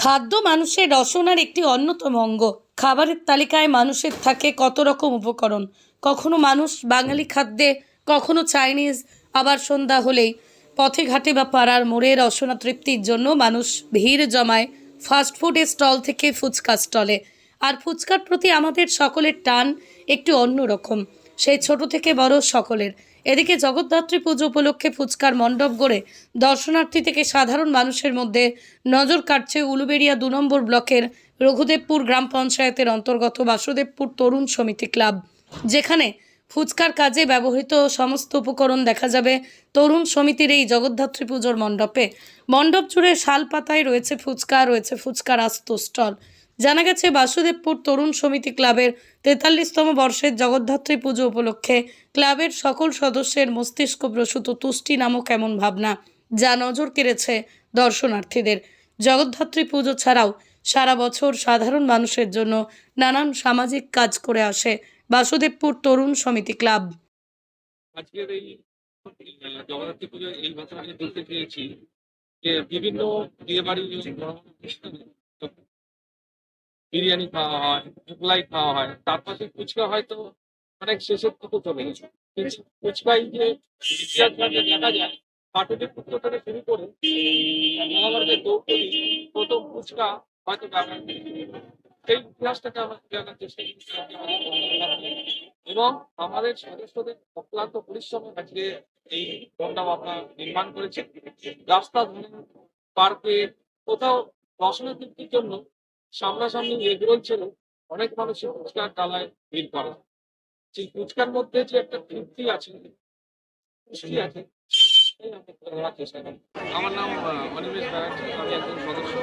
খাদ্য মানুষের রসনার একটি অন্যতম অঙ্গ। খাবারের তালিকায় মানুষের থাকে কত রকম উপকরণ। কখনো মানুষ বাঙালি খাদ্যে, কখনো চাইনিজ। আবার সন্ধ্যা হলেই পথে ঘাটে বা পাড়ার মোড়ে রসনা তৃপ্তির জন্য মানুষ ভিড় জমায় ফাস্টফুডের স্টল থেকে ফুচকা স্টলে। আর ফুচকার প্রতি আমাদের সকলের টান একটু অন্যরকম সেই ছোট থেকে বড় সকলের। এদিকে জগদ্ধাত্রী পুজো উপলক্ষে ফুচকার মণ্ডপ গড়ে দর্শনার্থী থেকে সাধারণ মানুষের মধ্যে নজর কাটছে উলুবেড়িয়া দু নম্বর ব্লকের রঘুদেবপুর গ্রাম পঞ্চায়েতের অন্তর্গত বাসুদেবপুর তরুণ সমিতি ক্লাব, যেখানে ফুচকার কাজে ব্যবহৃত সমস্ত উপকরণ দেখা যাবে তরুণ সমিতির এই জগদ্ধাত্রী পুজোর মণ্ডপে। মণ্ডপ জুড়ে শাল পাতায় রয়েছে ফুচকা, রয়েছে ফুচকার আস্ত স্টল। জানা গেছে, বাসুদেবপুর তরুণ সমিতি ক্লাবের তেতাল্লিশতম বর্ষের জগদ্ধাত্রী পুজো উপলক্ষে ক্লাবের সকল সদস্যের মস্তিষ্ক প্রসূত তুষ্টি নামক এমন ভাবনা যা নজর কেড়েছে দর্শনার্থীদের। জগদ্ধাত্রী পুজো ছাড়াও সারা বছর সাধারণ মানুষের জন্য নানান সামাজিক কাজ করে আসে বাসুদেবপুর তরুণ সমিতি ক্লাব। আজকের এই জগদ্ধাত্রী পুজো এই বছর আমি পেয়েছি যে বিভিন্ন বিয়ে বাড়ি বিরিয়ানি খাওয়া হয়, মোগলাই খাওয়া হয়, তার পাশে ফুচকা হয়তো অনেক শেষের দিকে চলে গেছে। ফুচকাই যে ইতিহাস দেখা যায় কাটুলি পুত্র থেকে শুরু করে মহাভারতের প্রথম ফুচকা হয়তো সেই ইতিহাসটাকে আমরা জানার চেষ্টা এবং আমাদের সদস্যদের অক্লান্ত পরিশ্রমে আজকে এই মণ্ডপ আমরা নির্মাণ করেছি। রাস্তা ধরে, পার্কে, কোথাও তৃপ্তির জন্য সামনাসামনি এগরোল ছিল অনেক মানুষই ফুচকার ডালায় ভিড় করে। সেই ফুচকার মধ্যে যে একটা তৃপ্তি আছে আছে আমরা নাম অনিমেশ ব্যানার্জি, আমি একজন সদস্য।